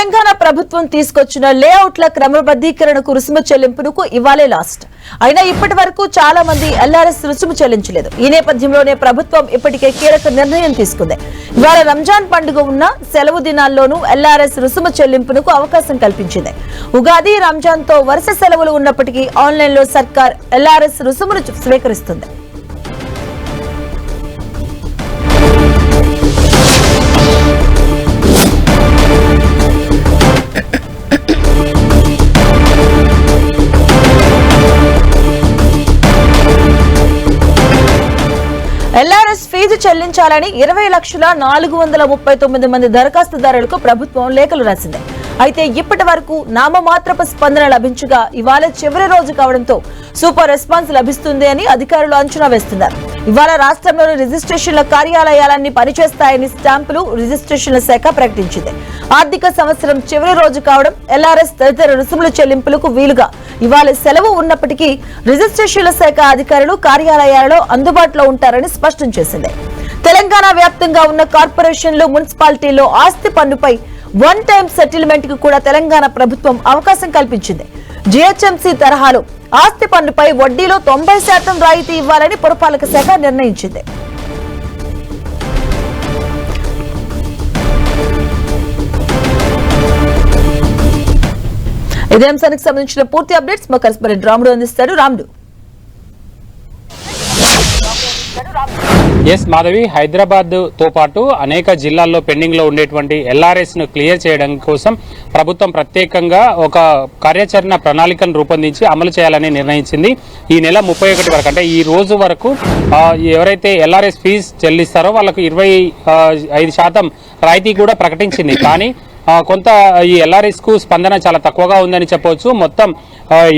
తెలంగాణ ప్రభుత్వం తీసుకొచ్చిన లేఅవుట్ల క్రమబద్దీకరణకు రుసుము చెల్లింపునకు ఇవ్వాలే లాస్ట్. అయినా ఇప్పటి వరకు చాలా మంది ఎల్ఆర్ఎస్ రుసుము చెల్లించలేదు. ఈ నేపథ్యంలోనే ప్రభుత్వం ఇప్పటికే కీలక నిర్ణయం తీసుకుంది. ఇవాళ రంజాన్ పండుగ ఉన్న సెలవు దినాల్లోనూ ఎల్ఆర్ఎస్ రుసుము చెల్లింపునకు అవకాశం కల్పించింది. ఉగాది రంజాన్తో వరుస సెలవులు ఉన్నప్పటికీ ఆన్లైన్లో సర్కార్ ఎల్ఆర్ఎస్ రుసుమును స్వీకరిస్తుంది. చెల్లించాలని ఇరవై లక్షల నాలుగు వందల ముప్పై తొమ్మిది మంది దరఖాస్తుదారులకు ప్రభుత్వం లేఖలు రాసింది. అయితే ఇప్పటి వరకు నామమాత్రపు స్పందన లభించగా ఇవాళ చివరి రోజు కావడంతో సూపర్ రెస్పాన్స్ లభిస్తుంది అని అధికారులు అంచనా వేస్తున్నారు. ఇవాళ రాష్ట్రంలోని రిజిస్ట్రేషన్ల కార్యాలయాలన్నీ పనిచేస్తాయని స్టాంపులు రిజిస్ట్రేషన్ల శాఖ ప్రకటించింది. ఆర్థిక సంవత్సరం చివరి రోజు కావడం ఎల్ఆర్ఎస్ తదితర రుసుముల చెల్లింపులకు వీలుగా ఇవాళ సెలవు ఉన్నప్పటికీ రిజిస్ట్రేషన్ల శాఖ అధికారులు కార్యాలయాలలో అందుబాటులో ఉంటారని స్పష్టం చేసింది. తెలంగాణ వ్యాప్తంగా ఉన్న కార్పొరేషన్లు మున్సిపాలిటీలో ఆస్తి పన్నుపై వన్ టైం సెటిల్మెంట్కు కూడా తెలంగాణ ప్రభుత్వం అవకాశం కల్పించింది. జిహెచ్ఎంసీ తరహాలో ఆస్తి పన్నుపై వడ్డీలో తొంభై శాతం రాయితీ ఇవ్వాలని పురపాలక శాఖ నిర్ణయించింది. ఇదే అంశానికి సంబంధించిన పూర్తి అప్డేట్స్ మా కరెస్పాండెంట్ రాముడు అందిస్తారు రాముడు. ఎస్ మాధవి హైదరాబాద్తో పాటు అనేక జిల్లాల్లో పెండింగ్లో ఉండేటువంటి ఎల్ఆర్ఎస్ను క్లియర్ చేయడం కోసం ప్రభుత్వం ప్రత్యేకంగా ఒక కార్యాచరణ ప్రణాళికను రూపొందించి అమలు చేయాలని నిర్ణయించింది. ఈ నెల ముప్పై ఒకటి వరకు అంటే ఈ రోజు వరకు ఎవరైతే ఎల్ఆర్ఎస్ ఫీజు చెల్లిస్తారో వాళ్ళకు ఇరవై ఐదు శాతం రాయితీ కూడా ప్రకటించింది. కానీ కొంత ఈ ఎల్ఆర్ఎస్కు స్పందన చాలా తక్కువగా ఉందని చెప్పవచ్చు మొత్తం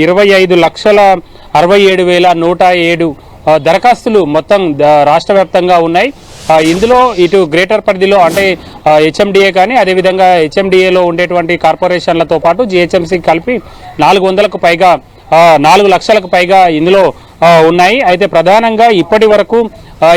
ఇరవై ఐదు లక్షల అరవై ఏడు వేల నూట ఏడు దరఖాస్తులు మొత్తం రాష్ట్ర వ్యాప్తంగా ఉన్నాయి. ఇందులో ఇటు గ్రేటర్ పరిధిలో అంటే హెచ్ఎండిఏ కానీ అదేవిధంగా హెచ్ఎండిఏలో ఉండేటువంటి కార్పొరేషన్లతో పాటు జిహెచ్ఎంసీ కలిపి నాలుగు వందలకు పైగా నాలుగు లక్షలకు పైగా ఇందులో ఉన్నాయి. అయితే ప్రధానంగా ఇప్పటి వరకు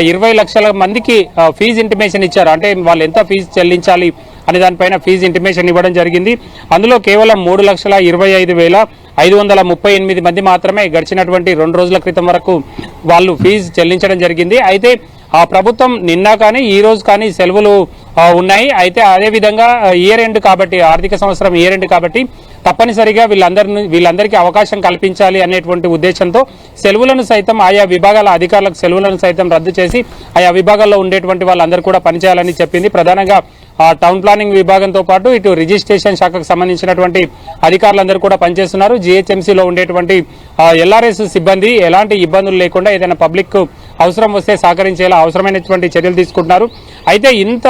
ఇరవై లక్షల మందికి ఫీజు ఇంటిమేషన్ ఇచ్చారు. అంటే వాళ్ళు ఎంత ఫీజు చెల్లించాలి అనే దానిపైన ఫీజు ఇంటిమేషన్ ఇవ్వడం జరిగింది. అందులో కేవలం మూడు లక్షల ఇరవై ఐదు వేల ఐదు వందల ముప్పై ఎనిమిది మంది మాత్రమే గడిచినటువంటి రెండు రోజుల క్రితం వరకు వాళ్ళు ఫీజు చెల్లించడం జరిగింది. అయితే ఆ ప్రభుత్వం నిన్న కానీ ఈ రోజు కానీ సెలవులు ఉన్నాయి. అయితే అదే విధంగా ఇయర్ ఎండ్ కాబట్టి ఆర్థిక సంవత్సరం ఇయర్ ఎండ్ కాబట్టి తప్పనిసరిగా వీళ్ళందరిని వీళ్ళందరికీ అవకాశం కల్పించాలి అనేటువంటి ఉద్దేశంతో సెలవులను సైతం ఆయా విభాగాల అధికారులకు సెలవులను సైతం రద్దు చేసి ఆయా విభాగాల్లో ఉండేటువంటి వాళ్ళందరూ కూడా పనిచేయాలని చెప్పింది. ప్రధానంగా ఆ టౌన్ ప్లానింగ్ విభాగంతో పాటు ఇటు రిజిస్ట్రేషన్ శాఖకు సంబంధించినటువంటి అధికారులందరూ కూడా పనిచేస్తున్నారు. జిహెచ్ఎంసీలో ఉండేటువంటి ఎల్ఆర్ఎస్ సిబ్బంది ఎలాంటి ఇబ్బందులు లేకుండా ఏదైనా పబ్లిక్ అవసరం వస్తే సహకరించేలా అవసరమైనటువంటి చర్యలు తీసుకుంటున్నారు. అయితే ఇంత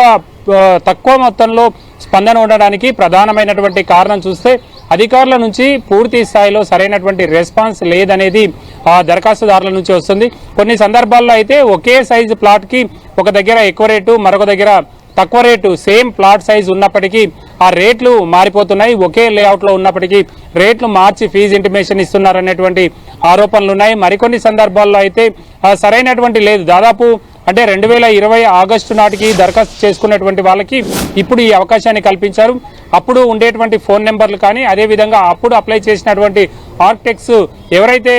తక్కువ మొత్తంలో స్పందన ఉండడానికి ప్రధానమైనటువంటి కారణం చూస్తే అధికారుల నుంచి పూర్తి స్థాయిలో సరైనటువంటి రెస్పాన్స్ లేదనేది ఆ దరఖాస్తుదారుల నుంచి వస్తుంది. కొన్ని సందర్భాల్లో అయితే ఒకే సైజు ప్లాట్కి ఒక దగ్గర ఎక్కువ రేటు మరొక దగ్గర తక్కువ రేటు సేమ్ ప్లాట్ సైజ్ ఉన్నప్పటికీ ఆ రేట్లు మారిపోతున్నాయి. ఒకే లేఅవుట్లో ఉన్నప్పటికీ రేట్లు మార్చి ఫీజు ఇంటిమేషన్ ఇస్తున్నారనేటువంటి ఆరోపణలు ఉన్నాయి మరికొన్ని సందర్భాల్లో అయితే సరైనటువంటి లేదు. దాదాపు అంటే రెండు వేల ఇరవై ఆగస్టు నాటికి దరఖాస్తు చేసుకున్నటువంటి వాళ్ళకి ఇప్పుడు ఈ అవకాశాన్ని కల్పించారు. అప్పుడు ఉండేటువంటి ఫోన్ నెంబర్లు కానీ అదేవిధంగా అప్పుడు అప్లై చేసినటువంటి ఆర్టెక్స్ ఎవరైతే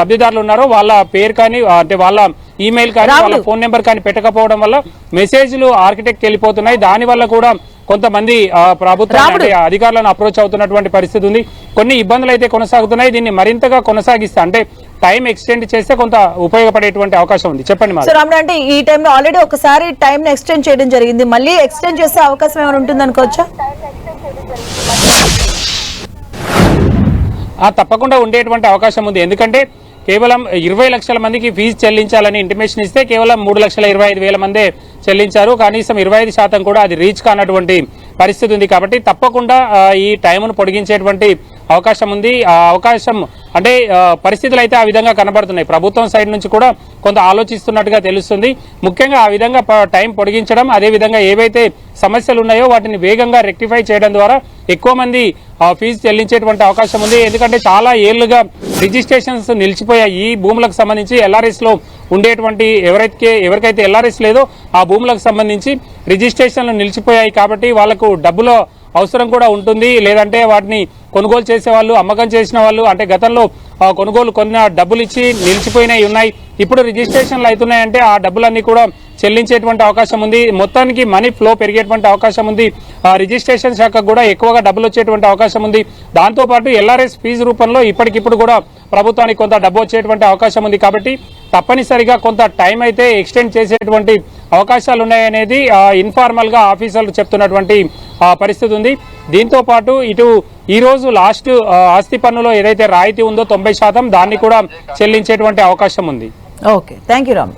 లబ్ధిదారులు ఉన్నారో వాళ్ళ పేరు కానీ అంటే వాళ్ళ ఈమెయిల్ కానీ వాళ్ళ ఫోన్ నెంబర్ కానీ పెట్టకపోవడం వల్ల మెసేజ్లు ఆర్కిటెక్ట్ వెళ్ళిపోతున్నాయి. దాని వల్ల కూడా కొంతమంది ప్రభుత్వం అధికారులను అప్రోచ్ అవుతున్నటువంటి పరిస్థితి ఉంది. కొన్ని ఇబ్బందులు అయితే కొనసాగుతున్నాయి. దీన్ని మరింతగా కొనసాగిస్తా అంటే టైం ఎక్స్టెండ్ చేస్తే కొంత ఉపయోగపడేటువంటి అవకాశం ఉంది. చెప్పండి రాముడు అంటే ఈ టైంలో ఆల్రెడీ ఒకసారి టైం ఎక్స్టెండ్ చేయడం జరిగింది. మళ్ళీ ఎక్స్టెండ్ చేసే అవకాశం ఏమైనా ఉంటుంది అనుకోవచ్చా తప్పకుండా ఉండేటువంటి అవకాశం ఉంది. ఎందుకంటే కేవలం ఇరవై లక్షల మందికి ఫీజు చెల్లించాలని ఇంటిమేషన్ ఇస్తే కేవలం మూడు లక్షల ఇరవై ఐదు వేల మందే చెల్లించారు. కనీసం ఇరవై ఐదు శాతం కూడా అది రీచ్ కానటువంటి పరిస్థితి ఉంది కాబట్టి తప్పకుండా ఈ టైమును పొడిగించేటువంటి అవకాశం ఉంది. ఆ అవకాశం అంటే పరిస్థితులు అయితే ఆ విధంగా కనబడుతున్నాయి. ప్రభుత్వం సైడ్ నుంచి కూడా కొంత ఆలోచిస్తున్నట్టుగా తెలుస్తుంది. ముఖ్యంగా ఆ విధంగా టైం పొడిగించడం అదేవిధంగా ఏవైతే సమస్యలు ఉన్నాయో వాటిని వేగంగా రెక్టిఫై చేయడం ద్వారా ఎక్కువ మంది ఫీజు చెల్లించేటువంటి అవకాశం ఉంది. ఎందుకంటే చాలా ఏళ్ళుగా రిజిస్ట్రేషన్స్ నిలిచిపోయాయి. ఈ భూములకు సంబంధించి ఎల్ఆర్ఎస్లో ఉండేటువంటి ఎవరైతే ఎవరికైతే ఎల్ఆర్ఎస్ లేదో ఆ భూములకు సంబంధించి రిజిస్ట్రేషన్లు నిలిచిపోయాయి కాబట్టి వాళ్ళకు డబ్బుల అవసరం కూడా ఉంటుంది. లేదంటే వాటిని కొనుగోలు చేసే వాళ్ళు అమ్మకం చేసిన వాళ్ళు అంటే గతంలో కొనుగోలు కొన్న డబ్బులు ఇచ్చి నిలిచిపోయినవి ఉన్నాయి. ఇప్పుడు రిజిస్ట్రేషన్లు అవుతున్నాయంటే ఆ డబ్బులన్నీ కూడా చెల్లించేటువంటి అవకాశం ఉంది. మొత్తానికి మనీ ఫ్లో పెరిగేటువంటి అవకాశం ఉంది. ఆ, రిజిస్ట్రేషన్ శాఖకు కూడా ఎక్కువగా డబ్బులు వచ్చేటువంటి అవకాశం ఉంది. దాంతోపాటు ఎల్ఆర్ఎస్ ఫీజు రూపంలో ఇప్పటికిప్పుడు కూడా ప్రభుత్వానికి కొంత డబ్బు వచ్చేటువంటి అవకాశం ఉంది. కాబట్టి తప్పనిసరిగా కొంత టైం అయితే ఎక్స్టెండ్ చేసేటువంటి అవకాశాలు ఉన్నాయనేది ఇన్ఫార్మల్గా ఆఫీసర్లు చెప్తున్నటువంటి పరిస్థితి ఉంది. దీంతో పాటు ఇటు ఈరోజు లాస్ట్ ఆస్తి పన్నులో ఏదైతే రాయితీ ఉందో తొంభై శాతం దాన్ని కూడా చెల్లించేటువంటి అవకాశం ఉంది. ఓకే. Thank you Ram.